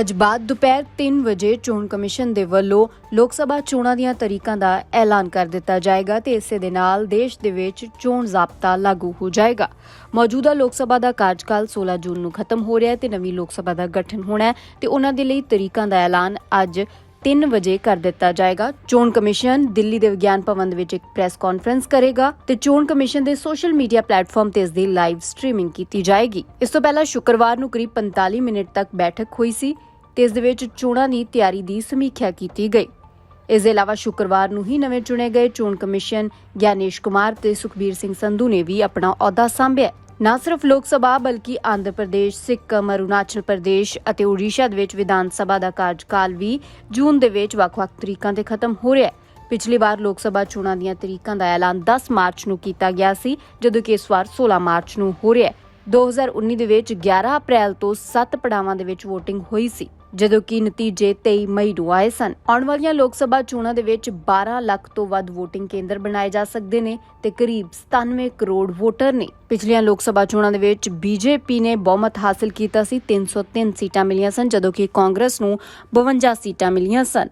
ਅੱਜ ਬਾਅਦ ਦੁਪਹਿਰ 3 ਵਜੇ ਚੋਣ ਕਮਿਸ਼ਨ ਦੇ ਵੱਲੋਂ ਲੋਕ ਸਭਾ ਚੋਣਾਂ ਦੀਆਂ ਤਰੀਕਾਂ ਦਾ ਐਲਾਨ ਕਰ ਦਿੱਤਾ ਜਾਏਗਾ ਤੇ ਇਸੇ ਦੇ ਨਾਲ ਦੇਸ਼ ਦੇ ਵਿੱਚ ਚੋਣ ਜ਼ਾਬਤਾ ਲਾਗੂ ਹੋ ਜਾਏਗਾ। ਮੌਜੂਦਾ ਲੋਕ ਸਭਾ ਦਾ ਕਾਰਜਕਾਲ 16 ਜੂਨ ਨੂੰ ਖਤਮ ਹੋ ਰਿਹਾ ਹੈ ਤੇ ਨਵੀਂ ਲੋਕ ਸਭਾ ਦਾ ਗਠਨ ਹੋਣਾ ਹੈ ਤੇ ਉਹਨਾਂ ਦੇ ਲਈ ਤਰੀਕਾਂ ਦਾ ਐਲਾਨ ਅੱਜ 3 ਵਜੇ ਕਰ ਦਿੱਤਾ ਜਾਏਗਾ। ਚੋਣ ਕਮਿਸ਼ਨ ਦਿੱਲੀ ਦੇ ਵਿਗਿਆਨ ਭਵਨ ਦੇ ਵਿੱਚ ਇੱਕ ਪ੍ਰੈਸ ਕਾਨਫਰੰਸ ਕਰੇਗਾ ਤੇ ਚੋਣ ਕਮਿਸ਼ਨ ਦੇ ਸੋਸ਼ਲ ਮੀਡੀਆ ਪਲੇਟਫਾਰਮ ਤੇ ਇਸ ਦੀ ਲਾਈਵ ਸਟ੍ਰੀਮਿੰਗ ਕੀਤੀ ਜਾਏਗੀ। ਇਸ ਤੋਂ ਪਹਿਲਾਂ ਸ਼ੁੱਕਰਵਾਰ ਨੂੰ ਕਰੀਬ 45 ਮਿੰਟ ਤੱਕ ਬੈਠਕ ਹੋਈ ਸੀ ਤੇ ਇਸ ਦੇ ਵਿੱਚ ਚੋਣਾਂ ਦੀ ਤਿਆਰੀ ਦੀ ਸਮੀਖਿਆ ਕੀਤੀ ਗਈ। ਇਸ ਦੇ ਇਲਾਵਾ ਸ਼ੁੱਕਰਵਾਰ ਨੂੰ ਹੀ ਨਵੇਂ ਚੁਣੇ ਗਏ ਚੋਣ ਕਮਿਸ਼ਨ ਗਿਆਨੇਸ਼ ਕੁਮਾਰ ਤੇ ਸੁਖਬੀਰ ਸਿੰਘ ਸੰਧੂ ਨੇ ਵੀ ਆਪਣਾ ਅਹੁਦਾ ਸੰਭਿਆ। ਨਾ ਸਿਰਫ ਲੋਕ ਸਭਾ ਬਲਕਿ ਆਂਧਰ ਪ੍ਰਦੇਸ਼, ਸਿੱਕਮ, ਅਰੁਣਾਚਲ ਪ੍ਰਦੇਸ਼ ਅਤੇ ਓਡੀਸ਼ਾ ਦੇ ਵਿੱਚ ਵਿਧਾਨ ਸਭਾ ਦਾ ਕਾਰਜਕਾਲ ਵੀ ਜੂਨ ਦੇ ਵਿੱਚ ਵੱਖ-ਵੱਖ ਤਰੀਕਾਂ ਤੇ ਖਤਮ ਹੋ ਰਿਹਾ ਹੈ। ਪਿਛਲੀ ਵਾਰ ਲੋਕ ਸਭਾ ਚੋਣਾਂ ਦੀਆਂ ਤਰੀਕਾਂ ਦਾ ਐਲਾਨ 10 ਮਾਰਚ ਨੂੰ ਕੀਤਾ ਗਿਆ ਸੀ, ਜਦੋਂ ਕਿ ਇਸ ਵਾਰ 16 ਮਾਰਚ ਨੂੰ ਹੋ ਰਿਹਾ ਹੈ। 2019 ਦੇ ਵਿੱਚ 11 ਅਪ੍ਰੈਲ ਤੋਂ 7 ਪੜਾਵਾਂ ਦੇ ਵਿੱਚ VOTING ਹੋਈ ਸੀ, ਜਦੋਂ ਕਿ ਨਤੀਜੇ 23 ਮਈ ਨੂੰ ਆਏ ਸਨ। ਆਉਣ ਵਾਲੀਆਂ ਲੋਕ ਸਭਾ ਚੋਣਾਂ ਦੇ ਵਿੱਚ 12 ਲੱਖ ਤੋਂ ਵੱਧ VOTING ਕੇਂਦਰ ਬਣਾਏ ਜਾ ਸਕਦੇ ਨੇ ਤੇ ਕਰੀਬ 97 ਕਰੋੜ ਵੋਟਰ ਨੇ। ਪਿਛਲੀਆਂ ਲੋਕ ਸਭਾ ਚੋਣਾਂ ਦੇ ਵਿੱਚ ਬੀਜੇਪੀ ਨੇ ਬਹੁਮਤ ਹਾਸਲ ਕੀਤਾ ਸੀ 303 ਸੀਟਾਂ ਮਿਲੀਆਂ ਸਨ, ਜਦੋਂ ਕਿ ਕਾਂਗਰਸ ਨੂੰ 52 ਸੀਟਾਂ ਮਿਲੀਆਂ ਸਨ।